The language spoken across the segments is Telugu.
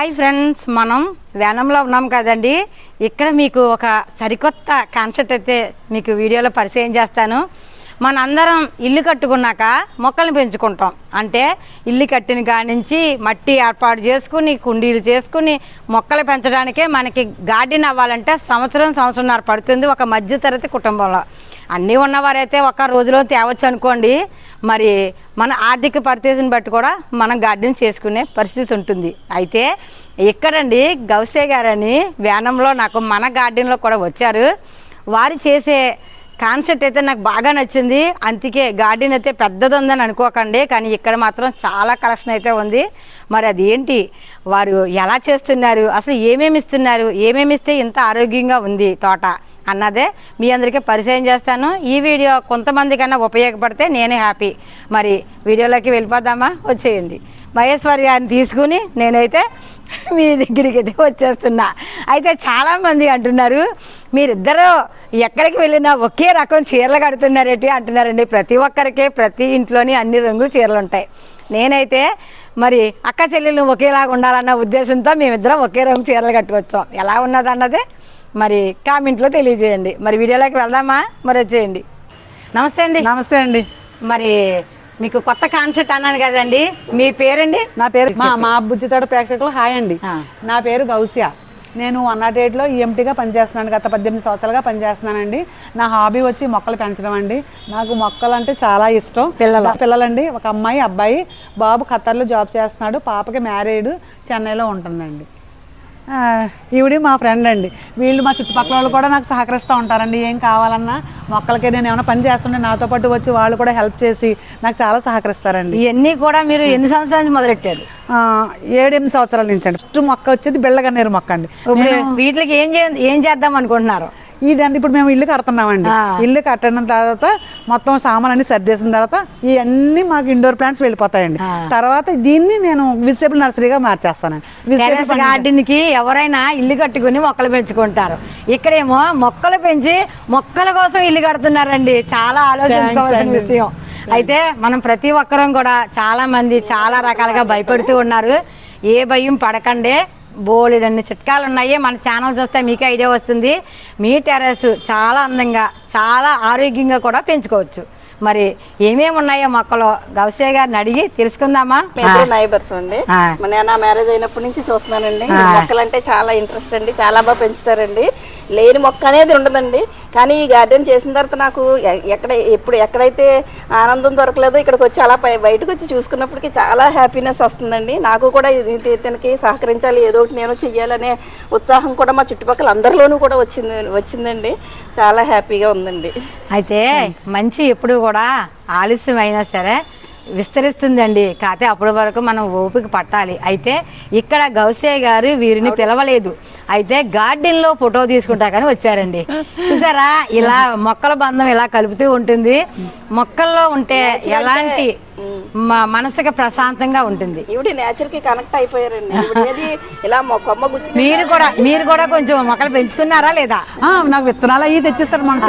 హాయ్ ఫ్రెండ్స్ మనం వేనంలో ఉన్నాం కదండి. ఇక్కడ మీకు ఒక సరికొత్త కాన్సెప్ట్ అయితే మీకు వీడియోలో పరిచయం చేస్తాను. మనందరం ఇల్లు కట్టుకున్నాక మొక్కల్ని పెంచుకుంటాం. అంటే ఇల్లు కట్టిన కాడి మట్టి ఏర్పాటు చేసుకుని కుండీలు చేసుకుని మొక్కలు పెంచడానికే మనకి గార్డెన్ అవ్వాలంటే సంవత్సరం సంవత్సరంన్నర పడుతుంది ఒక మధ్యతరగతి కుటుంబంలో. అన్నీ ఉన్నవారైతే ఒక రోజులో తేవచ్చు అనుకోండి. మరి మన ఆర్థిక పరిస్థితిని బట్టి కూడా మనం గార్డెన్ చేసుకునే పరిస్థితి ఉంటుంది. అయితే ఇక్కడండి గౌసే గారని వ్యానంలో నాకు మన గార్డెన్లో కూడా వచ్చారు. వారు చేసే కాన్సెప్ట్ అయితే నాకు బాగా నచ్చింది. అందుకే గార్డెన్ అయితే పెద్దది ఉందని అనుకోకండి. కానీ ఇక్కడ మాత్రం చాలా కలెక్షన్ అయితే ఉంది. మరి అది ఏంటి వారు ఎలా చేస్తున్నారు? అసలు ఏమేమి ఇస్తున్నారు? ఏమేమి ఇస్తే ఇంత ఆరోగ్యంగా ఉంది తోట? అన్నదే మీ అందరికీ పరిచయం చేస్తాను. ఈ వీడియో కొంతమంది కన్నా ఉపయోగపడితే నేనే హ్యాపీ. మరి వీడియోలోకి వెళ్ళిపోదామా? వచ్చేయండి. మహేశ్వరి గారిని తీసుకుని నేనైతే మీ దగ్గరికి అయితే వచ్చేస్తున్నా. అయితే చాలామంది అంటున్నారు మీరిద్దరూ ఎక్కడికి వెళ్ళినా ఒకే రకం చీరలు కడుతున్నారేంటి? అంటున్నారండి. ప్రతి ఒక్కరికి ప్రతి ఇంట్లోని అన్ని రంగులు చీరలు ఉంటాయి. నేనైతే మరి అక్క చెల్లెలు ఒకేలాగా ఉండాలన్న ఉద్దేశంతో మేమిద్దరం ఒకే రంగు చీరలు కట్టుకొచ్చాం. ఎలా ఉన్నదన్నదే? మరి కామెంట్లో తెలియజేయండి. మరి వీడియోలోకి వెళ్దామా? మరి వచ్చేయండి. నమస్తే అండి. నమస్తే అండి. మరి మీకు కొత్త కాన్సెప్ట్ అన్నాను కదండి. మీ పేరండి? నా పేరు మా మా బుజ్జితోట ప్రేక్షకులు. హాయ్ అండి. నా పేరు గౌస్య. నేను వన్ నాట్ ఎయిట్లో ఈఎంటీగా పనిచేస్తున్నాను. గత పద్దెనిమిది సంవత్సరాలుగా పనిచేస్తున్నానండి. నా హాబీ వచ్చి మొక్కలు పెంచడం అండి. నాకు మొక్కలు అంటే చాలా ఇష్టం. పిల్లలు. పిల్లలండి. ఒక అమ్మాయి అబ్బాయి. బాబు ఖత్తర్లో జాబ్ చేస్తున్నాడు. పాపకి మ్యారీడ్ చెన్నైలో ఉంటుందండి. ఈవిడ మా ఫ్రెండ్ అండి. వీళ్ళు మా చుట్టుపక్కల వాళ్ళు కూడా నాకు సహకరిస్తూ ఉంటారండి. ఏం కావాలన్నా మొక్కలకి నేను ఏమైనా పని చేస్తుంటే నాతో పాటు వచ్చి వాళ్ళు కూడా హెల్ప్ చేసి నాకు చాలా సహకరిస్తారండి. ఇవన్నీ కూడా మీరు ఎన్ని సంవత్సరాల నుంచి మొదలెట్టారు? ఏడెనిమిది సంవత్సరాల నుంచి అండి. ఫస్ట్ మొక్క వచ్చేది బెల్లగన్నేరు మొక్క అండి. ఇప్పుడు వీటికి ఏం ఏం చేద్దాం అనుకుంటున్నారు? ఇదండి ఇప్పుడు మేము ఇల్లు కడుతున్నామండి. ఇల్లు కట్టిన తర్వాత మొత్తం సామాన్ అన్ని సర్దేసిన తర్వాత ఇవన్నీ మాకు ఇండోర్ ప్లాంట్స్ వెళ్ళిపోతాయండి. తర్వాత దీన్ని నేను వెజిటేబుల్ నర్సరీగా మార్చేస్తానండి. వెజిటేబుల్ గార్డెన్కి ఎవరైనా ఇల్లు కట్టుకుని మొక్కలు పెంచుకుంటారు. ఇక్కడేమో మొక్కలు పెంచి మొక్కల కోసం ఇల్లు కడుతున్నారండి. చాలా ఆలోచించుకోవాల్సిన. విషయం. అయితే మనం ప్రతి ఒక్కరం కూడా చాలా మంది చాలా రకాలుగా భయపడుతూ ఉన్నారు. ఏ భయం పడకండే. బోలెడన్ని చిట్కాలు ఉన్నాయి మన ఛానల్ చూస్తే మీకు ఐడియా వస్తుంది. మీ టెర్రస్ చాలా అందంగా చాలా ఆరోగ్యంగా కూడా పెంచుకోవచ్చు. మరి ఏమేమి ఉన్నాయో మొక్కలు గౌసే గారిని అడిగి తెలుసుకుందామా? నైబర్స్ అండి. ఆ. మన నా మ్యారేజ్ అయినప్పటి నుంచి చూస్తున్నానండి. మొక్కలంటే చాలా ఇంట్రెస్ట్ అండి. చాలా బాగా పెంచుతారండి. లేని మొక్క అనేది ఉండదండి. కానీ ఈ గార్డెన్ చేసిన తర్వాత నాకు ఎ- ఎక్కడ ఎప్పుడు ఎక్కడైతే ఆనందం దొరకలేదో ఇక్కడికి వచ్చి అలా బయటకు వచ్చి చూసుకున్నప్పటికీ చాలా హ్యాపీనెస్ వస్తుందండి. నాకు కూడా ఇది ఇతనికి సహకరించాలి ఏదో ఒకటి నేను చెయ్యాలనే ఉత్సాహం కూడా మా చుట్టుపక్కల అందరిలోనూ కూడా వచ్చింది వచ్చిందండి. చాలా హ్యాపీగా ఉందండి. అయితే మంచి ఎప్పుడు కూడా ఆలస్యం అయినా సరే విస్తరిస్తుందండి. కాకపోతే అప్పటి వరకు మనం ఓపిక పట్టాలి. అయితే ఇక్కడ గౌసే గారు వీరిని పిలవలేదు. అయితే గార్డెన్లో ఫోటో తీసుకుంటా కానీ వచ్చారండి. చూసారా? ఇలా మొక్కల బంధం ఇలా కలుపుతూ ఉంటుంది. మొక్కల్లో ఉంటే ఎలాంటి మ- మనసుకి ప్రశాంతంగా ఉంటుంది. ఈవిడ నేచర్కి కనెక్ట్ అయిపోయారండి. ఇలా కొమ్మ గుచ్చి మీరు కూడా మీరు కూడా కొంచెం మొక్కలు పెంచుతున్నారా లేదా? ఆ, నాకు విత్తనాలు అవి తెచ్చిస్తారు మన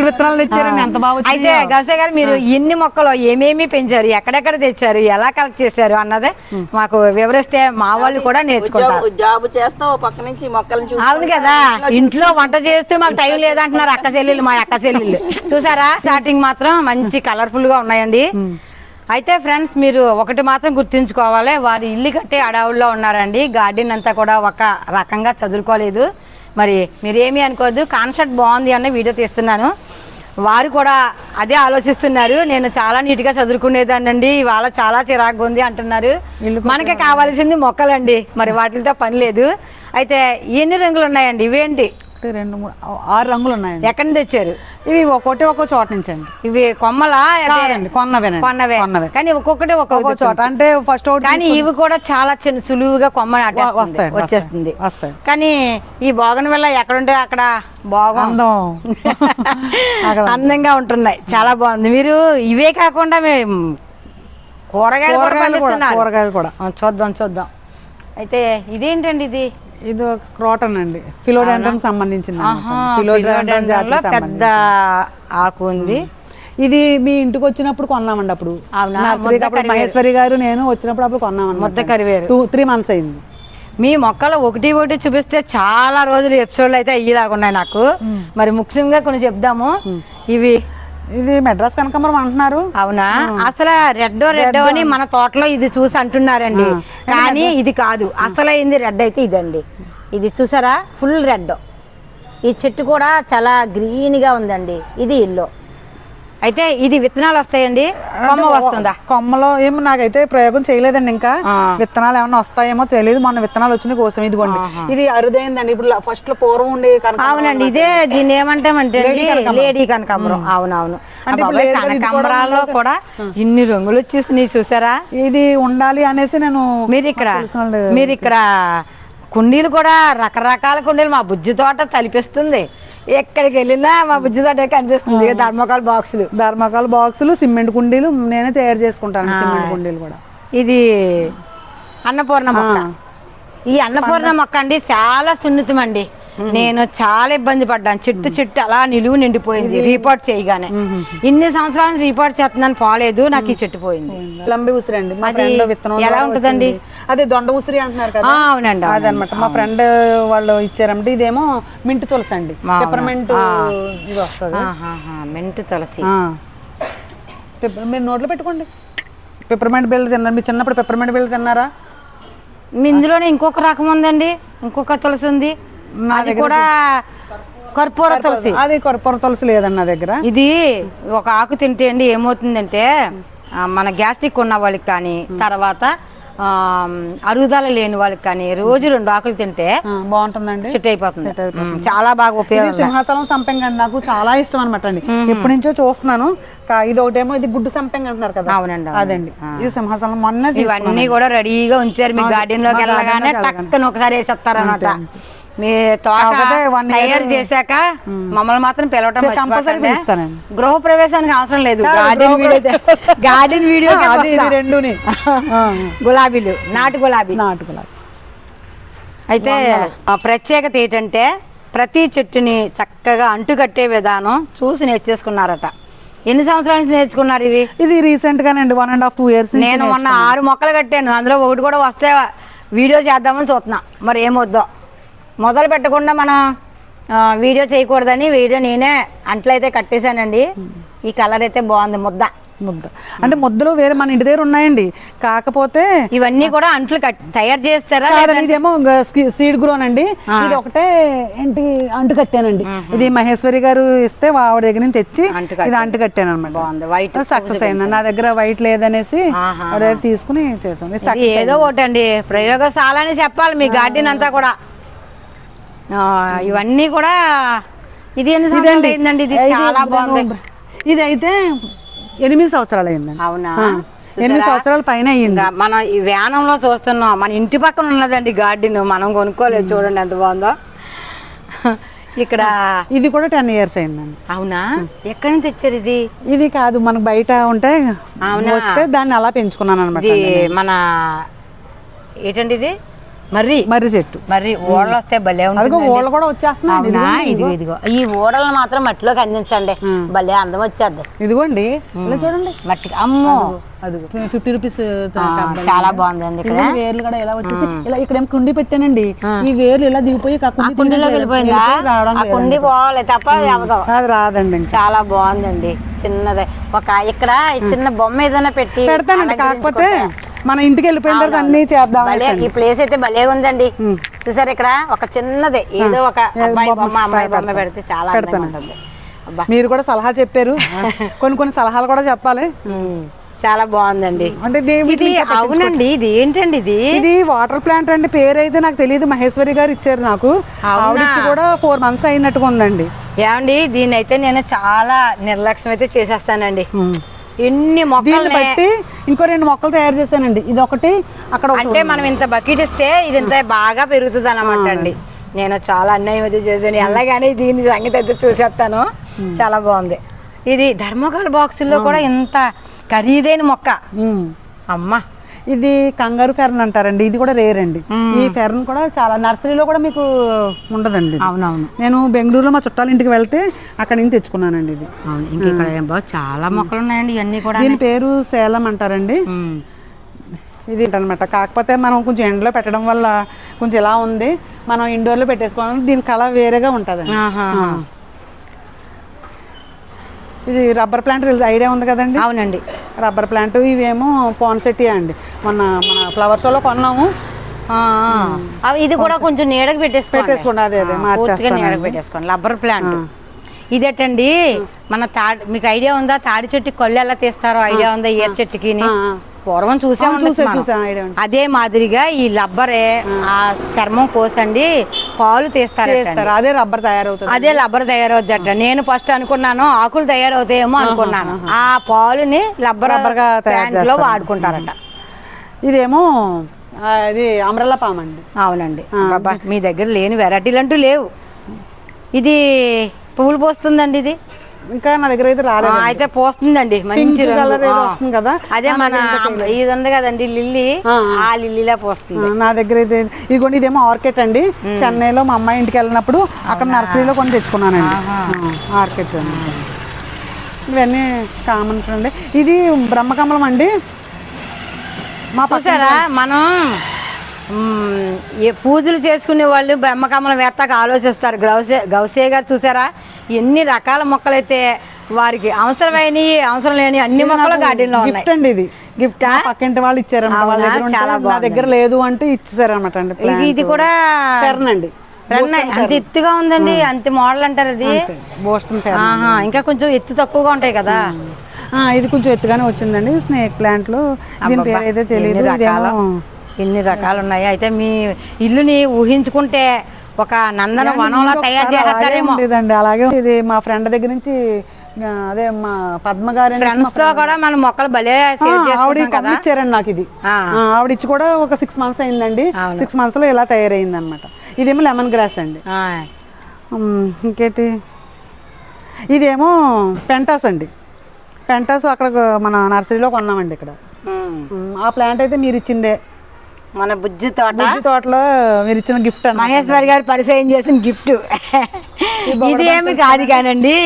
విత్తనాలు తెచ్చారండి. ఎంత బాగా అయితే. గసే గారు మీరు ఎన్ని మొక్కలు ఏమేమి పెంచారు? ఎక్కడెక్కడ తెచ్చారు? ఎలా కలెక్ట్ చేశారు? అన్నదే మాకు వివరిస్తే మా వాళ్ళు కూడా నేర్చుకుంటారు. జాబ్ చేస్తా ఓ పక్క నుంచి మొక్కలను చూసి అవును కదా. ఇంట్లో వంట చేస్తే మాకు టైం లేదంటున్నారు అక్క చెల్లెళ్ళు మా అక్క చెల్లెళ్ళు చూసారా? స్టార్టింగ్ మాత్రం మంచి కలర్ఫుల్గా ఉన్నాయండి. అయితే ఫ్రెండ్స్ మీరు ఒకటి మాత్రం గుర్తుంచుకోవాలి. వారు ఇల్లు కట్టే అడవుల్లో ఉన్నారండి. గార్డెన్ అంతా కూడా ఒక రకంగా చదువుకోలేదు. మరి మీరేమీ అనుకోవద్దు. కాన్సెప్ట్ బాగుంది అన్న వీడియో తీస్తున్నాను. వారు కూడా అదే ఆలోచిస్తున్నారు. నేను చాలా నీట్గా చదువుకునేదానండి ఇవాళ చాలా చిరాకుగా ఉంది అంటున్నారు. మనకి కావాల్సింది మొక్కలండి. మరి వాటితో పని లేదు. అయితే ఎన్ని రంగులు ఉన్నాయండి? ఇవేంటి? ఒకటి, రెండు మూడు ఆరు రంగులు ఉన్నాయండి. ఎక్కడి నుంచి తెచ్చారు? ఇవి ఒక్కొక్కటి ఒక్కో చోట నుంచి అండి ఇవి కొమ్మలా? అదే కాదండి కొన్నవేనండి. కొన్నవే. కొన్నవే. కానీ ఒక్కొక్కటి ఒక్కో ఒక్కొక్క చోట. అంటే ఫస్ట్ కానీ ఇవి కూడా చాలా చిన్న సులువుగా కొమ్మ వస్తాయండి, వచ్చేస్తుంది. వస్తాయి. కానీ ఈ బోగన్ వల్ల ఎక్కడుంటే అక్కడ బోగం అందం. అక్కడ అందంగా ఉంటున్నాయి. చాలా బాగుంది. మీరు ఇవే కాకుండా మేము కూరగాయలు కూడా కూరగాయలు కూడా చూద్దాం చూద్దాం. అయితే ఇదేంటండి ఇది? ఇది ఒక క్రోటన్ అండి. ఫిలోడెండ్రన్ సంబంధించింది ఫిలోడెండ్రన్ పెద్ద ఆకు ఉంది. ఇది మీ ఇంటికి వచ్చినప్పుడు కొన్నామండి అప్పుడు. మహేశ్వరి గారు నేను వచ్చినప్పుడు అప్పుడు కొన్నామండి ముద్ద కరివేరు. టూ త్రీ మంత్స్ అయింది. మీ మొక్కలు ఒకటి ఒకటి చూపిస్తే చాలా రోజులు ఎపిసోడ్లు అయితే అయ్యేలాగా ఉన్నాయి నాకు మరి ముఖ్యంగా కొన్ని చెప్దాము. ఇవి ఇది మెడ్రాస్ కనకాంబరం అంటున్నారు. అవునా? అసలు రెడ్ రెడ్ అని మన తోటలో ఇది చూసి అంటున్నారండి. కానీ ఇది కాదు. అసలైంది రెడ్ అయితే ఇదండి. ఇది చూసారా? ఫుల్ రెడ్ ఈ చెట్టు కూడా చాలా గ్రీన్గా ఉందండి. ఇది ఇల్లు. అయితే ఇది విత్తనాలు వస్తాయండి? కొమ్మ వస్తుందా? కొమ్మలో ఏమో నాకైతే ప్రయోగం చేయలేదండి ఇంకా. విత్తనాలు ఏమన్నా వస్తాయేమో తెలియదు మొన్న విత్తనాలు వచ్చిన కోసం ఇదిగోండి. ఇది అరుదైందండి. ఇప్పుడు ఫస్ట్లో పూర్వం ఉండే అవునండి. ఇదే దీన్ని ఏమంటామంటే లేడీ కనకాంబరం. అవునవును. కనకాంబరాల్లో కూడా ఇన్ని రంగులు వచ్చేసినాయి చూసారా? ఇది ఉండాలి అనేసి నేను మీరు ఇక్కడ మీరు ఇక్కడ కుండీలు కూడా రకరకాల కుండీలు మా బుజ్జి తోట తలిపిస్తుంది. ఎక్కడికి వెళ్ళినా మా బుజ్జి తోట కనిపిస్తుంది ధర్మకాల బాక్సులు. ధర్మకాల బాక్సులు సిమెంట్ కుండీలు నేనే తయారు చేసుకుంటాను సిమెంట్ కుండీలు కూడా. ఇది అన్నపూర్ణ మొక్క. ఈ అన్నపూర్ణ మొక్క అండి చాలా సున్నితం అండి నేను చాలా ఇబ్బంది పడ్డాను. చెట్టు చెట్టు అలా నిలువు నిండిపోయింది. రిపోర్ట్ చేయగానే. ఇన్ని సంవత్సరాల రిపోర్ట్ చేస్తున్నాను పోలేదు నాకు ఈ చెట్టు పోయింది. లంబి ఉసిరి అండి. మా అది ఫ్రెండ్ విత్తనం ఎలా ఉంటుందండి? అదే దొండ ఉసిరి అంటున్నారు కదా? అవునండి. అదనమాట. మా ఫ్రెండ్ వాళ్ళు ఇచ్చారంటే ఇదేమో మింట్ తులసి అండి? పెప్పర్మెంట్. ఇది వస్తుంది. మెంటు తులసి. మీరు నోట్లో పెట్టుకోండి. పెప్పర్మెంట్ బిళ్ళ తిన్నారు? మీ చిన్నప్పుడు పెప్పర్మెంట్ బిళ్ళ తిన్నారా? మీ ఇందులోనే ఇంకొక రకం ఉందండి. ఇంకొక తులసి ఉంది. అది కూడా కర్పూర తులసి. అది కొరపొర తులసి లేదండి నా దగ్గర. ఇది ఒక ఆకు తింటే అండి ఏమవుతుందంటే మన గ్యాస్ట్రిక్ ఉన్న వాళ్ళకి కానీ తర్వాత ఆ, అరుగుదల లేని వాళ్ళకి కానీ రోజు రెండు ఆకులు తింటే బాగుంటుందండి. సెట్ అయిపోతుంది. చాలా బాగా ఉపయోగం. సింహాసనం సంపెంగ అండి నాకు చాలా ఇష్టం అనమాట అండి. ఎప్పటి నుంచో చూస్తున్నాను. ఇది ఒకటేమో ఇది గుడ్డు సంపెంగ అంటున్నారు కదా. అవునండి, అవును. అదండి. ఇది సింహాసనం మొన్న ఇవన్నీ కూడా రెడీగా ఉంచారు. మీ గార్డెన్లోకి వెళ్ళగానే. టక్కన ఒకసారి వేసేస్తారనమాట మీ తోట తయారు చేశాక మమ్మల్ని మాత్రం పిలవటం గృహ ప్రవేశానికి అవసరం లేదు. గార్డెన్ వీడియో గార్డెన్ ఆ, గులాబీలు నాటు గులాబీ. నాటుకులా అయితే ఆ ప్రత్యేకత ఏంటంటే ప్రతి చెట్టుని చక్కగా అంటుకట్టే విధానం చూసి నేర్చేసుకున్నారట. ఎన్ని సంవత్సరాల నుంచి నేర్చుకున్నారు ఇవి? ఇది రీసెంట్ గానండి one and half two years నేను మొన్న ఆరు మొక్కలు కట్టాను. అందులో ఒకటి కూడా వస్తే వీడియో చేద్దామని చూస్తున్నా. మరి ఏమొద్దో? మొదలు పెట్టకుండా మనం వీడియో చేయకూడదని వీడియో నేనే అంట్లయితే కట్టేశానండి. ఈ కలర్ అయితే బాగుంది ముద్ద. ముద్ద. అంటే ముద్దలు వేరే మన ఇంటి దగ్గర ఉన్నాయండి. కాకపోతే ఇవన్నీ కూడా అంట్లు తయారు చేస్తారా ఇదేమో సీడ్ గ్రోన్ అండి ఇది ఒకటే ఏంటి అంటు కట్టానండి. ఇది మహేశ్వరి గారు ఇస్తే ఆవిడ దగ్గర నుంచి తెచ్చి ఇది అంటు కట్టాను అనమాట బాగుంది వైట్ సక్సెస్ అయింది నా దగ్గర వైట్ లేదనేసి. ఆవిడ దగ్గర తీసుకుని చేసాం ఏదో ఒకటి అండి ప్రయోగశాల అని చెప్పాలి మీ గార్డెన్ అంతా కూడా. ఇవన్నీ కూడా ఇది ఎన్ని సంవత్సరాలు అయిందండి? ఇది చాలా బాగుంది. ఇది అయితే ఎనిమిది సంవత్సరాలు అయిందండి. అవునా? ఎనిమిది సంవత్సరాల పైన అయ్యింది మనం ఈ వ్యానంలో చూస్తున్నాం. మన ఇంటి పక్కన ఉన్నదండి గార్డెన్. మనం కొనుక్కోలేదు. చూడండి ఎంత బాగుందో. ఇక్కడ ఇది కూడా టెన్ ఇయర్స్ అయిందండి. అవునా? ఎక్కడి నుంచి తెచ్చారు ఇది? ఇది కాదు మనకు బయట ఉంటే అవునా? వస్తే దాన్ని అలా పెంచుకున్నాను అనమాట మన ఏంటండి ఇది? మర్రి. మర్రి చెట్టు. మర్రి. ఓడలు వస్తే భలే ఓళ్ళు కూడా వచ్చేస్తున్నాయి. ఇదిగో ఇదిగో ఈ ఓడలను మాత్రం మట్టిలోకి అందించండి. భలే అందం వచ్చేద్ది ఇదిగోండి. చూడండి. మట్టికి అమ్మో. ఫిఫ్టీ రూపీస్ చాలా బాగుందండి ఇక్కడ. వేర్లు కూడా ఇలా వచ్చేసి ఇలా ఇక్కడ ఏం కుండి పెట్టానండి. ఈ వేర్లు ఇలా దిగిపోయి కుండీలోకి వెళ్ళిపోయిందా? కుండీ పోవాలి తప్ప అది రాదండి చాలా బాగుందండి. చిన్నదే. ఒక ఇక్కడ చిన్న బొమ్మ ఏదైనా పెట్టి పెడతానండి. కాకపోతే మన ఇంటికి వెళ్ళిపోయిన తర్వాత అన్ని చేద్దాం భలే ఈ ప్లేస్ అయితే భలే ఉందండి. చూసారు ఇక్కడ? ఒక చిన్నదే. ఏదో ఒక బొమ్మ అమ్మాయి బొమ్మ పెడితే చాలా ఉంటుంది. మీరు కూడా సలహా చెప్పారు. కొన్ని కొన్ని సలహాలు కూడా చెప్పాలి. చాలా బాగుందండి. అంటే ఇది అవునండి ఇది ఏంటండి ఇది? ఇది వాటర్ ప్లాంట్ అండి. పేరు అయితే నాకు తెలియదు మహేశ్వరి గారు ఇచ్చారు నాకు. ఆవిడ కూడా ఫోర్ మంత్స్ అయినట్టుగా ఉందండి. ఏమండి దీన్ని అయితే నేను చాలా నిర్లక్ష్యం అయితే చేసేస్తానండి ఎన్ని మొక్కలు బట్టి ఇంకో రెండు మొక్కలు తయారు చేశానండి. ఇది ఒకటి అక్కడ అంటే మనం ఇంత బకెట్ ఇస్తే ఇది ఇంత బాగా పెరుగుతుంది అనమాట అండి. నేను చాలా అన్యాయం అయితే చేసాను అలాగానే దీని సంగతి అయితే చూసేస్తాను. చాలా బాగుంది. ఇది ధర్మకాల బాక్సుల్లో కూడా ఇంత ఖరీదైన మొక్క. అమ్మ. ఇది కంగారు ఫెర్న్ అంటారండి. ఇది కూడా రేర్ అండి. ఈ ఫెర్న్ కూడా చాలా నర్సరీలో కూడా మీకు ఉండదండి. అవునవును. నేను బెంగళూరులో మా చుట్టాల ఇంటికి వెళ్తే అక్కడి నుంచి తెచ్చుకున్నానండి ఇది. ఇక్కడ చాలా మొక్కలు ఉన్నాయండి ఇవన్నీ కూడా. దీని పేరు సేలం అంటారండి. ఇది అనమాట కాకపోతే మనం కొంచెం ఎండలో పెట్టడం వల్ల కొంచెం ఇలా ఉంది. మనం ఇండోర్లో పెట్టేసుకోవాలి. దీని కళ వేరేగా ఉంటుంది. ఇది రబ్బర్ ప్లాంట్ తెలుసు? ఐడియా ఉంది కదండి? అవునండి. రబ్బర్ ప్లాంట్ ఇవేమో పాన్సెట్టి అండి. మన మన ఫ్లవర్ షోలో కొన్నాము. ఆ, ఆ. అవి ఇది కూడా కొంచెం నీడకు పెట్టేసుకోండి. పెట్టేసుకోండి, అదే, అదే, ఆ, మార్చేస్తాను పూర్తిగా నీడకు పెట్టేసుకోండి. రబ్బర్ ప్లాంట్ ఇదేటండి మన తాడి మీకు ఐడియా ఉందా? తాడి చెట్టు కళ్ళు ఎలా తీస్తారో? ఐడియా ఉందా? ఏర్ చెట్టుకి ఆ, ఆ. పూర్వం చూసే చూసా. చూసా. అదే మాదిరిగా ఈ లబ్బరే ఆ. చర్మం కోసండి పాలు తీస్తారు. అదే రబ్బర్ తయారవుతుంది. అదే లబ్బర్ తయారవుద్దట నేను ఫస్ట్ అనుకున్నాను ఆకులు తయారవుతాయేమో అనుకున్నాను. ఆ పాలుని లబ్బర్ రబ్బర్గా తయారు ప్లాంట్లో. వాడుకుంటారట. ఇదేమో ఆ, ఇది అమరల్ల పామ్ అండి. అవునండి. మీ దగ్గర లేని వెరైటీలు అంటూ లేవు. ఇది పువ్వులు పోస్తుందండి ఇది? ఇంకా నా దగ్గర అయితే రాలేదు అయితే పోస్తుందండి మంచి. వస్తుంది కదా అదే మన ఇది ఉంది కదండి లిల్లీ. ఆ, లిల్లీలా పోస్తుంది. నా దగ్గర అయితే ఇదిగోండి ఇదేమో ఆర్కెట్ అండి. చెన్నైలో మా అమ్మాయి ఇంటికి వెళ్ళినప్పుడు అక్కడ నర్సరీలో కొని తెచ్చుకున్నానండి. ఆర్కెట్ ఇవన్నీ కామన్ అండి ఇది బ్రహ్మకమలం అండి. మా చూసారా? మనం పూజలు చేసుకునే వాళ్ళు బ్రహ్మకమలం వేస్తాక ఆలోచిస్తారు. గౌసే గౌసే గారు చూసారా? ఎన్ని రకాల మొక్కలైతే వారికి అవసరమైనవి అవసరం లేని అన్ని మొక్కలు గార్డెన్లో గిఫ్ట్ అండి ఇది. గిఫ్టా పక్కింటి వాళ్ళు ఉంటే చాలా నా దగ్గర లేదు అంటే ఇచ్చేసారనమాట అండి ఇది కూడా రన్ అంత ఎత్తుగా ఉందండి. అంత మోడల్ అంటారు అది. బోస్టన్ ఇంకా కొంచెం ఎత్తు తక్కువగా ఉంటాయి కదా. ఆ, ఇది కొంచెం ఎత్తుగానే వచ్చిందండి స్నేక్ ప్లాంట్లు దీని పేరు అయితే తెలియదు ఎన్ని రకాలు ఉన్నాయి. అయితే మీ ఇల్లుని ఊహించుకుంటే ఒక నందన వనంలో తయారు చేస్తారేమో. ఉండేదండి. అలాగే ఇది మా ఫ్రెండ్ దగ్గర నుంచి అదే మా పద్మ గారి ఫ్రెండ్స్తో కూడా మనం మొక్కలు భలే ఆవిడ ఇచ్చారండి నాకు ఇది. ఆవిడ ఇచ్చి కూడా ఒక సిక్స్ మంత్స్ అయిందండి. సిక్స్ మంత్స్లో ఇలా తయారైంది అనమాట ఇదేమో లెమన్ గ్రాస్ అండి. ఇంకేంటి? ఇదేమో పెంటాస్ అండి. పెంటాస్ అక్కడ మన నర్సరీలో కొన్నామండి ఇక్కడ. ఆ ప్లాంట్ అయితే మీరు ఇచ్చిందే. మన బుజ్జి తోట. బుజ్జి తోటలో మీరు ఇచ్చిన గిఫ్ట్ మహేశ్వర్ గారు పరిచయం చేసిన గిఫ్ట్. ఇది ఏమి కాదు కానండి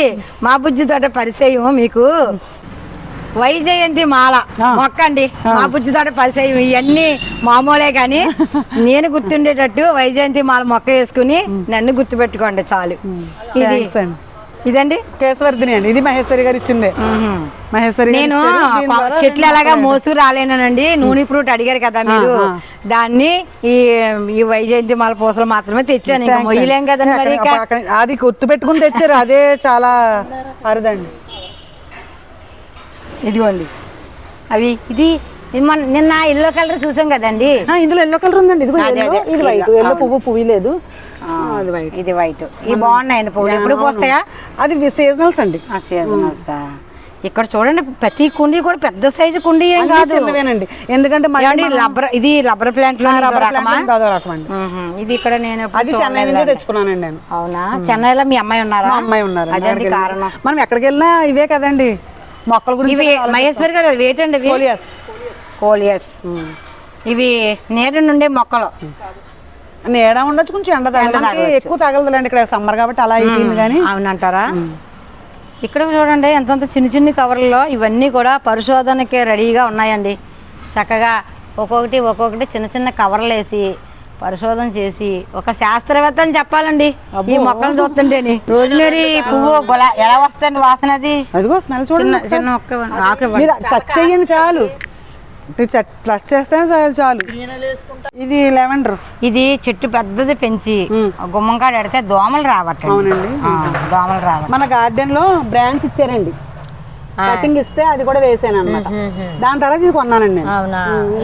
మా బుజ్జి తోట పరిచయం మీకు. వైజయంతి మాల మొక్క అండి మా బుజ్జి తోట పరిచయం ఇవన్నీ మామూలే కానీ నేను గుర్తుండేటట్టు వైజయంతి మాల మొక్క వేసుకుని నన్ను గుర్తుపెట్టుకోండి చాలు. ఇది ఇదండి కేశవర్ధిని అండి. ఇది మహేశ్వరి గారు ఇచ్చిందే. మహేశ్వరి నేను చెట్లు ఎలాగా మోసుకు రాలేనండి నూనె ఫ్రూట్ అడిగారు కదా మీరు. దాన్ని ఈ ఈ వైజయంతి మాల పూసలు మాత్రమే తెచ్చాను. ఇంకా మొయ్యలేం. కదండి మరి అది గుర్తు పెట్టుకుని తెచ్చారు. అదే చాలా అరుదండి. ఇదిగోండి. అవి ఇది మన నిన్న ఎల్లో కలర్ చూసాం కదండి. ఇందులో ఎల్లో కలర్ ఉందండి. ఇదిగో ఇది వైట్ ఎల్లో. పువ్వు పువ్వు లేదు. అది వైట్ ఇది వైట్ ఇవి బాగున్నాయండి పువ్వులు. ఎప్పుడు పోస్తాయా? అది సీజనల్స్ అండి. ఆ సీజనల్స్ ఇక్కడ చూడండి ప్రతి కుండీ కూడా పెద్ద సైజు కుండీ ఏం కాదు. ఎందుకంటే రబ్బర్ ఇది రబ్బర్ ప్లాంట్లో. ఇది ఇక్కడ నేను అది చెన్నై. నుంచే తెచ్చుకున్నానండి నేను. అవునా? చెన్నైలో మీ అమ్మాయి ఉన్నారా? అమ్మాయి ఉన్నారు అదండి కారణం. మనం ఎక్కడికి వెళ్ళినా ఇవే కదండి. మొక్కల గురించి మహేశ్వర్ గారు అవి కోలియస్ కోలియస్ ఇవి నేడు నుండే మొక్కలు. నీడ ఉండొచ్చు కొంచెం ఎండ తగలదు. ఎక్కువ తగలదులేండి ఇక్కడ సమ్మర్ కాబట్టి అలా అయిపోయింది కానీ. అవునంటారా? ఇక్కడ చూడండి ఎంతంత చిన్న చిన్న కవర్లలో ఇవన్నీ కూడా పరిశోధనకి రెడీగా ఉన్నాయండి. చక్కగా ఒక్కొక్కటి ఒక్కొక్కటి చిన్న చిన్న కవర్లు వేసి పరిశోధన చేసి ఒక శాస్త్రవేత్త అని చెప్పాలండి ఈ మొక్కలు చూస్తుంటేని. రోజ్మేరీ పువ్వు గులా ఎలా వస్తుంది వాసన అది స్మెల్ చూడండి చిన్న ఆకు టచ్ చేయండి చాలు. టచ్ చేస్తే చాలు చాలు. ఇది లెవెండర్. ఇది చెట్టు పెద్దది పెంచి ఉమ్. గుమ్మంకాడ ఎడితే దోమలు రావట్టండి అవునండి. దోమలు రావట్. మన గార్డెన్లో బ్రాంచ్ ఇచ్చారండి. కటింగ్ ఇస్తే అది కూడా వేసాను అనమాట దాని తర్వాత ఇది కొన్నానండి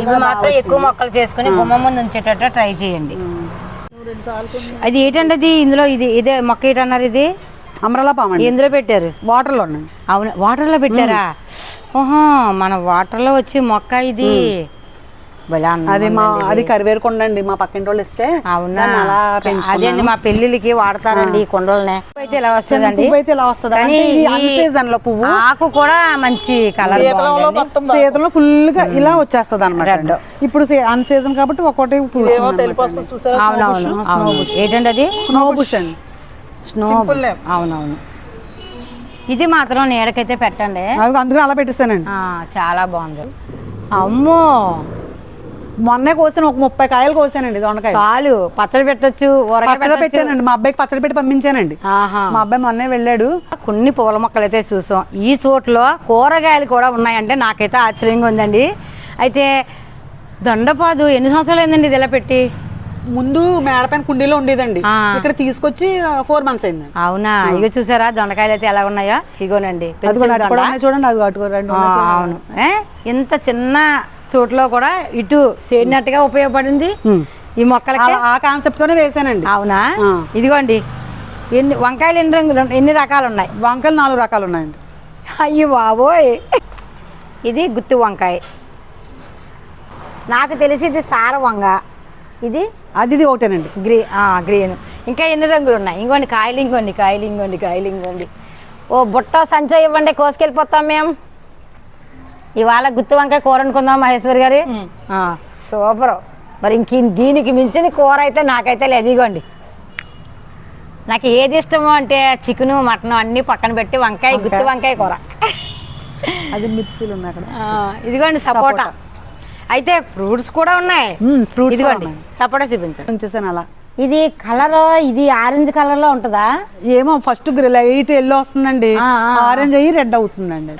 ఇవి మాత్రం ఎక్కువ మొక్కలు చేసుకుని గుమ్మం ముందు ఉంచేటట్టు ట్రై చేయండి. అది ఏంటండి అది? ఇందులో ఇది ఇదే మొక్క ఏంటన్నారు ఇది? అమరలా పామండి ఎందులో పెట్టారు? వాటర్లో ఉండండి అవును. వాటర్లో పెట్టారా? ఓహో మన వాటర్లో వచ్చి మొక్క ఇది. అది మా. అది కరివేరు కొండండి మా పక్కింటి వాళ్ళు ఇస్తే. అవునా? అదే అండి మా పెళ్ళిళ్ళకి వాడతారండి ఈ కుండలనే. అయితే ఇలా వస్తుందండి? పువ్వు అయితే ఇలా వస్తుంది సీజన్లో పువ్వు ఆకు కూడా మంచి కలర్ సీజన్లో ఫుల్గా ఇలా వచ్చేస్తుంది అనమాట ఇప్పుడు అన్ సీజన్ కాబట్టి ఒక్కొక్కటి అవునవును అవును. ఏంటండి అది? స్నో బుష్ అండి స్నో అవునవును. ఇది మాత్రం నీడకైతే పెట్టండి. అది అందుకని అలా పెట్టేస్తానండి. చాలా బాగుంది. అమ్మో! మొన్నే కోసాను ఒక ముప్పై కాయలు కోసానండి దొండకాయ చాలు. పచ్చడి పెట్టొచ్చు పచ్చడి పెట్టానండి. మా అబ్బాయికి పచ్చడి పెట్టి పంపించానండి. ఆహా. మా అబ్బాయి మొన్నే వెళ్ళాడు. కొన్ని పూల మొక్కలు అయితే చూసాం. ఈ చోట్లో కూరగాయలు కూడా ఉన్నాయంటే నాకైతే ఆశ్చర్యంగా ఉందండి. అయితే దొండపాదు ఎన్ని సంవత్సరాలు అయిందండి ఇది ఇలా పెట్టి? ముందు మేడపైన కుండీలో ఉండేదండి. ఇక్కడ తీసుకొచ్చి ఫోర్ మంత్స్ అయిందండి అవునా? ఇగో చూసారా? దొండకాయలు అయితే ఎలా ఉన్నాయా? ఇగోనండి. చూడండి అది అటు కూడా రెండు ఆ, ఉన్నాయి చూడండి. అవును? ఇంత చిన్న చోట్లో కూడా ఇటు చేడినట్టుగా ఉపయోగపడింది. ఈ మొక్కలకి? ఆ- కాన్సెప్ట్ తోనే వేసానండి. అవునా. ఇదిగోండి. ఎన్ని వంకాయలు ఎన్ని రంగులు ఎన్ని రకాలు ఉన్నాయి? వంకలు నాలుగు రకాలు ఉన్నాయండి. అయ్యి బాబోయ్! ఇది గుత్తి వంకాయ. నాకు తెలిసి ఇది సార వంగ. ఇది? అది ఇది ఒకటేనండి. గ్రీ ఆ, గ్రీన్. ఇంకా ఎన్ని రంగులు ఉన్నాయి ఇంకోండి కాయలు ఇంకోండి కాయలు ఇంకోండి కాయలు ఇంకోండి ఓ బుట్ట సంచో ఇవ్వండి కోసుకెళ్ళిపోతాం మేము ఇవాళ గుత్తి వంకాయ కూర అనుకుందాం మహేశ్వరి గారి. సూపర్. మరి ఇంక దీనికి మించిన కూర అయితే నాకైతే లేదు. ఇదిగోండి. నాకు ఏది ఇష్టమో అంటే చికెను మటన్ అన్నీ పక్కన పెట్టి వంకాయ గుత్తి వంకాయ. కూర. అది మిర్చీలు ఉన్నాయి అక్కడ. ఇదిగోండి సపోటా. అయితే ఫ్రూట్స్ కూడా ఉన్నాయి. ఇదిగోండి ఉన్నాయి. సపోటా చూపించండి. ఉంచేసాను అలా. ఇది కలర్ ఇది ఆరెంజ్ కలర్లో ఉంటుందా? ఏమో ఫస్ట్ లైట్ ఎల్లో వస్తుందండి. ఆరెంజ్ అయ్యి రెడ్ అవుతుందండి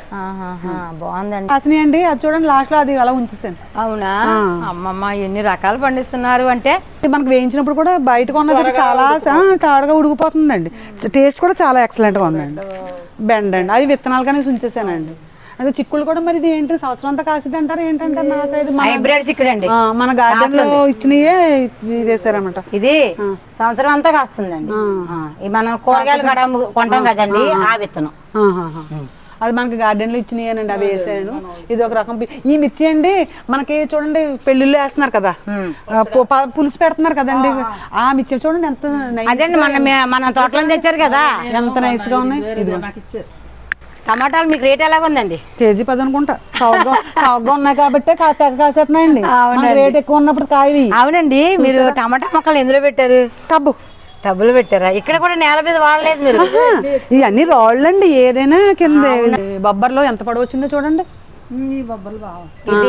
బాగుందండి. కాసినాయి అండి అది చూడండి లాస్ట్లో అది అలా ఉంచేసాను. అవునా. అమ్మమ్మ ఎన్ని రకాలు పండిస్తున్నారు అంటే? మనకు వేయించినప్పుడు కూడా బయట కొన్నది చాలా ఆ, తాడుగా ఉడికిపోతుందండి. టేస్ట్ కూడా చాలా ఎక్సలెంట్గా ఉందండి. బెండ్ అండి అది విత్తనాలు కానీ ఉంచేసానండి. అదే చిక్కులు కూడా మరి ఇది ఏంటి? సంవత్సరం అంతా కాసిది అంటారు ఏంటంటే నాకైతే మన హైబ్రిడ్ ఇక్కడ అండి. ఆ, మన గార్డెన్లో ఇచ్చినయే ఇది వేసారన్నమాట ఇది సంవత్సరం అంతా కాస్తుందండి. ఆ, ఇది మనం కూరగాయలు కడ కొంటాం కదండి ఆ. విత్తనం. ఆహాహా. అది మనకి గార్డెన్లో ఇచ్చినాయేనండి అవి వేసాను. ఇది ఒక రకం పి- ఈ మిర్చి అండి మనకి చూడండి పెళ్ళిళ్ళు వేస్తున్నారు కదా. ఉమ్. ఆ, పు- ప- పులుసు పెడుతున్నారు కదండి. ఆ మిర్చి చూడండి ఎంత అదండి మన మన తోటలో తెచ్చారు కదా. ఎంత నైస్గా ఉన్నాయి. ఇది టమాటాలు మీకు రేట్ ఎలాగుందండి? కేజీ పది అనుకుంటా. చౌకగా ఉన్నాయి కాబట్టి తెగ కాసేస్తున్నాయండి. రేట్ ఎక్కువ ఉన్నప్పుడు కాయవి. అవునండి. మీరు టమాటా మొక్కలు ఎందులో పెట్టారు? టబ్బు. టబ్బులు పెట్టారా? ఇక్కడ కూడా నేల మీద వాడలేదు మీరు. ఇవన్నీ రాళ్ళండి. ఏదైనా కింద బొబ్బర్లో ఎంత పడవచ్చిందో చూడండి. ఇది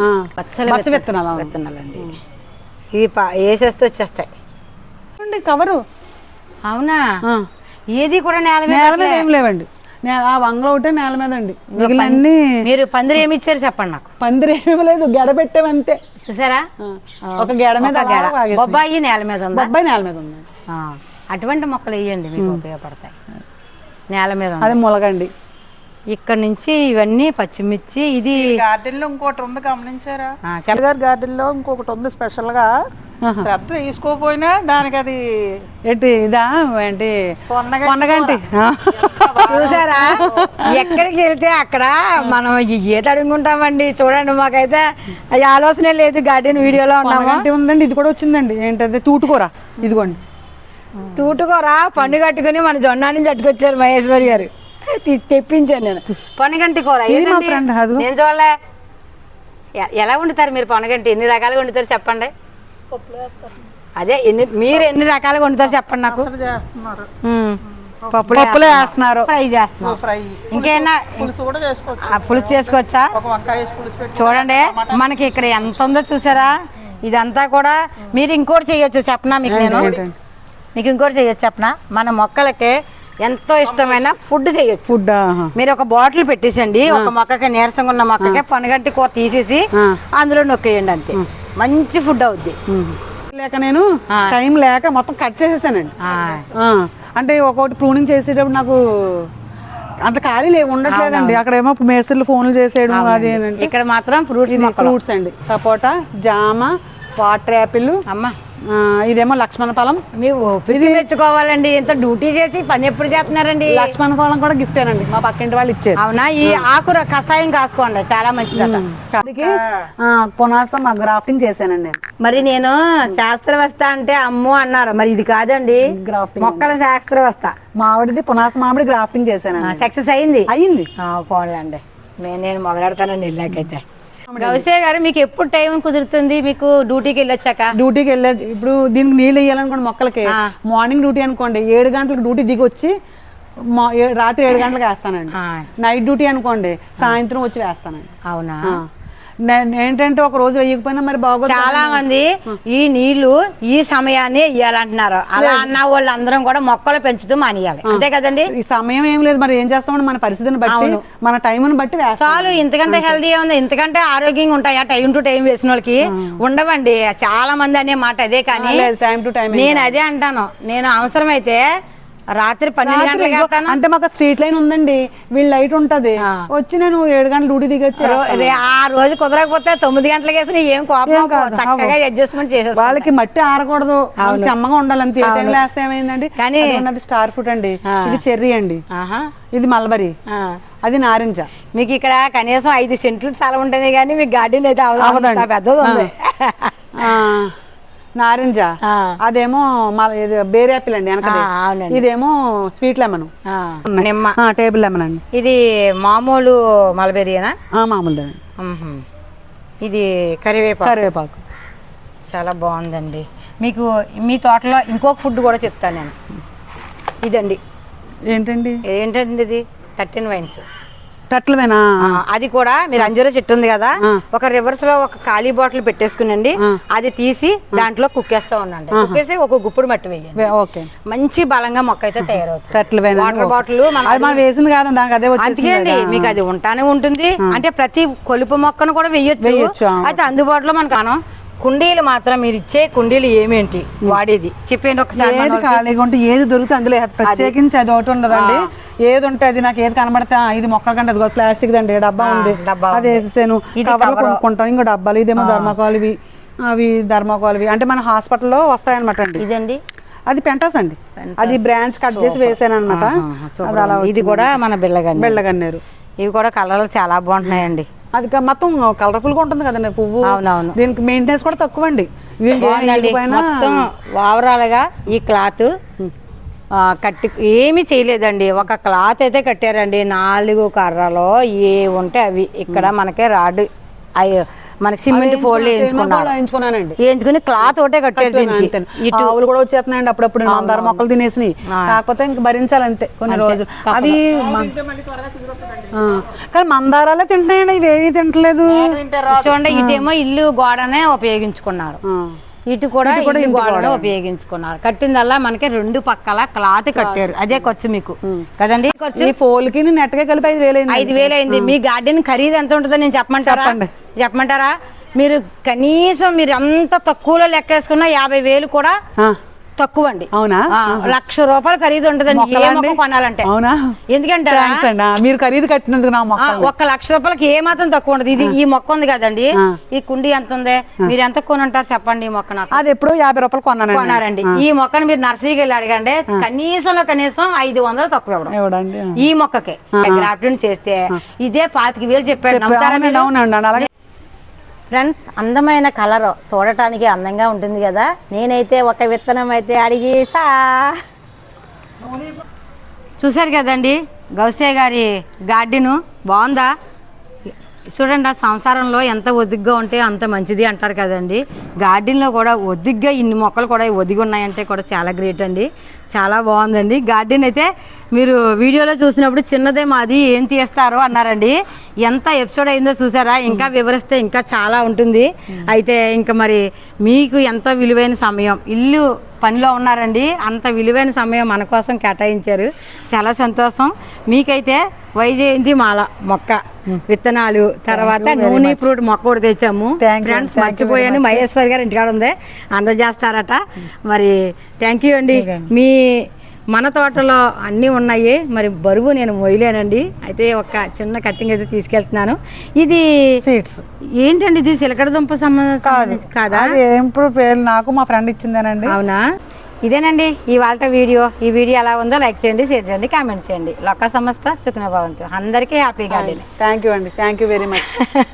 ఆ, పచ్చల పచ్చ విత్తనాలు? అవును. విత్తనాలండి ఇవి వేసేస్తే వచ్చేస్తాయి. కవరు. అవునా. ఏది కూడా నేల మీద నేల మీద ఏం లేవండి. ఆ వంగలో ఒకటే నేల మీద అండి మీరు పందిరి ఏమి ఇచ్చారు చెప్పండి నాకు. పందిరి ఏమీ లేదు గెడ పెట్టామంతే. చూసారా? ఒక గెడ మీద. బొబ్బాయి నేల మీద ఉందా? బొబ్బాయి నేల మీద ఉంది. ఆ, అటువంటి మొక్కలు వేయండి మీకు ఉపయోగపడతాయి. నేల మీద ఉంది. అదే ములగండి. ఇక్కడ నుంచి ఇవన్నీ పచ్చిమిర్చి ఇది గార్డెన్లో ఇంకోటి ఉంది గమనించారా? గార్డెన్లో ఇంకొకటి ఉంది స్పెషల్గా. శ్రద్ధ తీసుకోపోయినా దానికి అది ఏంటి ఇదా? ఏంటి? పొన్నగంటి పొన్నగంటి. ఆ. చూసారా? ఎక్కడికి వెళ్తే అక్కడ మనం ఏది అడుగుంటామండి. చూడండి మాకైతే ఆలోచనే లేదు గార్డెన్ వీడియోలో ఉన్నాము? పొన్నగంటి ఉందండి ఇది కూడా వచ్చిందండి. ఏంటది? తూటుకూర. ఇదిగోండి. తూటుకోరా పండు కట్టుకుని మన జొన్న నుంచి అట్టుకొచ్చారు మహేశ్వరి గారు. తె- తెప్పించాను నేను. పొనగంటి కూర. నేను చూడలే. ఎలా వండుతారు మీరు పొనగంటి ఎన్ని రకాలుగా వండుతారు చెప్పండి. అదే ఎన్ని మీరు ఎన్ని రకాలుగా వండుతారు చెప్పండి నాకు? చేస్తున్నారు. పప్పులో పప్పులో వేస్తున్నారు. ఫ్రై చేస్తున్నాం ఫ్రై. ఇంకేనా? పులుసు కూడా చేసుకోవచ్చు. పులుసు చేసుకోవచ్చా? ఒక వంకాయ వేసి పులుసు పెట్టి చూడండి మనకి ఇక్కడ ఎంత ఉందో చూసారా? ఇదంతా కూడా మీరు ఇంకోటి చేయొచ్చు చెప్పనా మీకు నేను? మీకు ఇంకోటి చేయొచ్చు చెప్పనా? మన మొక్కలకి ఎంతో ఇష్టమైన ఫుడ్ చేయొచ్చు. ఫుడ్ మీరు ఒక బాటిల్ పెట్టేసండి ఒక మొక్కకి నీరసంగా ఉన్న మొక్కకి పనగంటి కూర తీసేసి. అందులో నొక్కేయండి అంతే. మంచి ఫుడ్ అవుద్ది. లేక నేను. టైం లేక మొత్తం కట్ చేసేసానండి. అంటే ఒక్కొక్కటి ప్రూనింగ్ చేసేటప్పుడు నాకు అంత ఖాళీ లేవు ఉండట్లేదండి. అక్కడేమో మేస్త్రులు ఫోన్లు చేసేయడం అది ఇక్కడ మాత్రం ఫ్రూట్స్ ఫ్రూట్స్ అండి. సపోటా జామ వాటర్ యాపిల్ అమ్మ. ఇదేమో లక్ష్మణ ఫలం. ఓపిక మెచ్చుకోవాలండి ఇంత డ్యూటీ చేసి పని ఎప్పుడు చేస్తున్నారండి? లక్ష్మణ ఫలం కూడా గిఫ్టేనండి మా పక్కింటి వాళ్ళు ఇచ్చారు అవునా? ఈ ఆకుర కషాయం కాసుకోండి. చాలా దానికి పునాసం మా గ్రాఫ్టింగ్ చేశానండి మరి నేను శాస్త్రవేత్త అంటే అమ్మో అన్నారు. మరి ఇది కాదండి. గ్రాఫ్టింగ్ మొక్కల శాస్త్రవేత్త మామిడిది పునాస మామిడి గ్రాఫ్టింగ్ చేశానండి. సక్సెస్ అయింది. అయ్యింది. ఆ, పోన్లేండి. నేను మొదలెడతానండి ఇళ్ళకైతే గౌసే గారు మీకు ఎప్పుడు టైం కుదురుతుంది? మీకు డ్యూటీకి వెళ్ళొచ్చాక? డ్యూటీకి వెళ్ళే ఇప్పుడు దీనికి నీళ్ళు వేయాలనుకోండి మొక్కలకి. మార్నింగ్ డ్యూటీ అనుకోండి. ఏడు గంటలకు డ్యూటీ దిగి వచ్చి రాత్రి ఏడు గంటలకు వేస్తానండి. నైట్ డ్యూటీ అనుకోండి. సాయంత్రం వచ్చి వేస్తానండి. అవునా? ఏంటంటే ఒక రోజు వేయకపోయినా మరి బాగోదు చాలా మంది ఈ నీళ్ళు ఈ సమయాన్ని ఇవ్వాలంటున్నారు అలా అన్న వాళ్ళు అందరం కూడా మొక్కలు పెంచుతూ మానేయాలి అంతే కదండి? ఈ సమయం ఏం లేదు. మరి ఏం చేస్తామండి? మన పరిస్థితిని బట్టి. మన టైంని బట్టి చాలు ఇంతకంటే హెల్తీ ఉంది. ఇంతకంటే ఆరోగ్యంగా ఉంటాయా? టైం టు టైం వేసిన వాళ్ళకి ఉండవండి. చాలా మంది అనే మాట అదే కానీ టైం టు టైం నేను అదే అంటాను. నేను అవసరమైతే రాత్రి పన్నెండు రాత్రి ఇదిగో, అంటే మాకు స్ట్రీట్ లైన్ ఉందండి. వీళ్ళ లైట్ ఉంటది. వచ్చి నేను ఏడు గంటల డ్యూటీ దిగొచ్చి రో- రే- ఆ రోజు కుదరకపోతే తొమ్మిది గంటలకు వేసిన ఏం కోపం? కాదు, చక్కగా అడ్జస్ట్మెంట్ చేసేస్తాను వాళ్ళకి మట్టి ఆరకూడదు. చెమ్మగా ఉండాలి అంతే ఏ టైంలో వేస్తే ఏమైందండి? కానీ- అది ఉన్నది స్టార్ ఫ్రూట్ అండి. ఆ. ఇది చెర్రీ అండి. ఆహా. ఇది మల్బరీ. ఆ. అది నారింజ. మీకు ఇక్కడ కనీసం ఐదు సెంట్లు స్థలం ఉంటుంది కానీ మీకు గార్డెన్ అయితే అవదు. పెద్దది ఉంది. ఆ, నారింజ. అదేమో బేర్ యాపిల్ అండి అవునండి. ఇదేమో స్వీట్ లెమన్. నిమ్మ. టేబుల్ లెమన్ అండి. ఇది మామూలు మలబెరియనా ఆ, మామూలుదండి ఇది కరివేపాకు. కరివేపాకు. చాలా బాగుందండి. మీకు మీ తోటలో ఇంకొక ఫుడ్ కూడా చెప్తాను నేను. ఇదండి. ఏంటండి? ఏంటండి ఇది? Thirteen wines. తట్లమేనా? అది కూడా మీరు అంజూర చెట్టు ఉంది కదా. ఒక రివర్స్లో ఒక ఖాళీ బాటిల్ పెట్టేసుకునండి అది తీసి దాంట్లో కుక్కేస్తా ఉండండి. కుక్కేసి ఒక గుప్పుడు మట్టి వేయండి. ఓకే. మంచి బలంగా మొక్క అయితే తయారవుతుంది. వాటర్ బాటిల్ మన అది మనం వేసింది కాదు దానికి అదే అందుకే అండి. మీకు అది ఉంటానే ఉంటుంది. అంటే ప్రతి కొలుపు మొక్కను కూడా ఆ. అయితే అందుబాటులో మనకు కుండీలు మాత్రం మీరు ఇచ్చే కుండీలు ఏమేంటి? వాడేది. చెప్పండి ఒకసారి ఏది మనోళ్ళకి. ఖాళీగా ఉంటే ఏది దొరికితే అందులో. ప్రత్యేకించి అది ఒకటి ఉండదండి. ఏది ఉంటే అది నాకు ఏది కనబడితే ఇది మొక్కల కంటే అది ప్లాస్టిక్ దండి డబ్బా ఉంది. అది వేసేసాను. ఇది కవర్లు కవరు. కొనుక్కుంటాను ఇంకో డబ్బాలు ఇదేమో ధర్మకాలువి అవి ధర్మకాలువి. అంటే మన హాస్పిటల్లో వస్తాయన్నమాట అండి. ఇదండి? అది పెంటాస్ అండి. అది బ్రాంచ్ కట్ చేసి వేసాను అనమాట. ఇది కూడా మన బిల్లగండి బెల్లగన్నేరు ఇవి కూడా కలర్లు చాలా బాగుంటున్నాయండి. అది మొత్తం కలర్ఫుల్గా ఉంటుంది కదండి పువ్వు. అవునవును. దీనికి మెయింటెనెన్స్ కూడా తక్కువ అండి మొత్తం ఓవరాల్గా ఈ క్లాత్ కట్టి ఏమీ చేయలేదండి. ఒక క్లాత్ అయితే కట్టారండి. నాలుగు కర్రలో ఏ ఉంటే అవి. ఇక్కడ మనకి రాడ్. అయ్యో మనకి సిమెంట్ ఫోల్డ్ వేయించుకున్నారు వేయించుకున్నానండి. వేయించుకుని క్లాత్ ఒకటే కట్టారు దీనికి. అంతేను. ఇటు ఆవులు కూడా వచ్చేస్తున్నాయండి అప్పుడప్పుడు మందార మొక్కలు తినేసినాయి కాకపోతే ఇంక భరించాలి అంతే కొన్ని రోజులు అవి కానీ మందారాలే తింటున్నాయండి ఇవి ఏమీ తింటలేదు చూడండి ఇటేమో ఇల్లు గోడనే ఉపయోగించుకున్నారు. ఇటు కూడా గోడనే ఉపయోగించుకున్నారు. కట్టిందల్లా మనకి రెండు పక్కల క్లాత్ కట్టారు. అదే ఖర్చు మీకు. కదండి? ఖర్చు? ఈ ఫోల్కి నెట్గా కలిపి ఐదు వేలు ఐదు వేలు అయింది మీ గార్డెన్ ఖరీదు ఎంత ఉంటుందో నేను చెప్పమంటారా. చెప్పమంటారా? మీరు కనీసం మీరు ఎంత తక్కువలో లెక్కేసుకున్నా యాభై వేలు కూడా తక్కువ అండి అవునా లక్ష రూపాయలు ఖరీదు ఉంటుందండి. ఏ మొక్క? కొనాలంటే. అవునా? ఎందుకంటే మీరు ఖరీదు కట్టినందుకు నా మొక్క ఒక్క లక్ష రూపాయలకి ఏ మాత్రం తక్కువ ఉండదు. ఇది ఈ మొక్క ఉంది కదండి. ఈ కుండి ఎంత ఉంది? మీరు ఎంత కొనుంటారు చెప్పండి ఈ మొక్క నాకు. అది ఎప్పుడు యాభై రూపాయలు కొన్నానండి. కొన్నారండి. ఈ మొక్కను మీరు నర్సరీకి వెళ్ళి అడగండి. కనీసంలో కనీసం ఐదు వందలు తక్కువ ఇవ్వడం. ఈ మొక్కకి. గ్రాఫ్టింగ్ చేస్తే ఇదే పాతిక వేలు చెప్పాడు. నమ్ముతారా మీరు? ఫ్రెండ్స్ అందమైన కలర్ చూడటానికి అందంగా ఉంటుంది కదా. నేనైతే ఒక విత్తనం అయితే అడిగేసా చూశారు కదండి గౌసే గారి గార్డెను బాగుందా? చూడండి ఆ సంసారంలో ఎంత ఒదిగ్గా ఉంటే అంత మంచిది అంటారు కదండి. గార్డెన్లో కూడా ఒదిగ్గా ఇన్ని మొక్కలు కూడా ఒదిగి ఉన్నాయంటే కూడా చాలా గ్రేట్ అండి. చాలా బాగుందండి. గార్డెన్ అయితే మీరు వీడియోలో చూసినప్పుడు చిన్నదే మాది ఏం తీస్తారో అన్నారండి. ఎంత ఎపిసోడ్ అయిందో చూసారా? ఇంకా వివరిస్తే ఇంకా చాలా ఉంటుంది. అయితే ఇంకా మరి మీకు ఎంతో విలువైన సమయం? ఇల్లు పనిలో ఉన్నారండి. అంత విలువైన సమయం మన కోసం కేటాయించారు. చాలా సంతోషం. మీకైతే వైజయంతి మాల మొక్క విత్తనాలు తర్వాత నూనె ఫ్రూట్ మొక్క కూడా తెచ్చాము. ఫ్రెండ్స్ మర్చిపోయాను. మహేశ్వరి గారు ఇంటికాడ ఉంది. అందజేస్తారట. మరి థ్యాంక్ యూ అండి. మీ మన తోటలో అన్నీ ఉన్నాయి. మరి బరువు నేను మొయ్యలేనండి. అయితే ఒక చిన్న కట్టింగ్ అయితే తీసుకెళ్తున్నాను. ఇది సీడ్స్. ఏంటండి ఇది? సిలకడ దుంప సంబంధించి కాదా? ఇప్పుడు పేరు నాకు మా ఫ్రెండ్ ఇచ్చిందేనండి. అవునా? ఇదేనండి ఇవాళ వీడియో. ఈ వీడియో ఎలా ఉందో లైక్ చేయండి షేర్ చేయండి కామెంట్ చేయండి. లోక సంస్థ సుఖన భవంతు. అందరికీ హ్యాపీగా థ్యాంక్ యూ అండి. Thank you very much.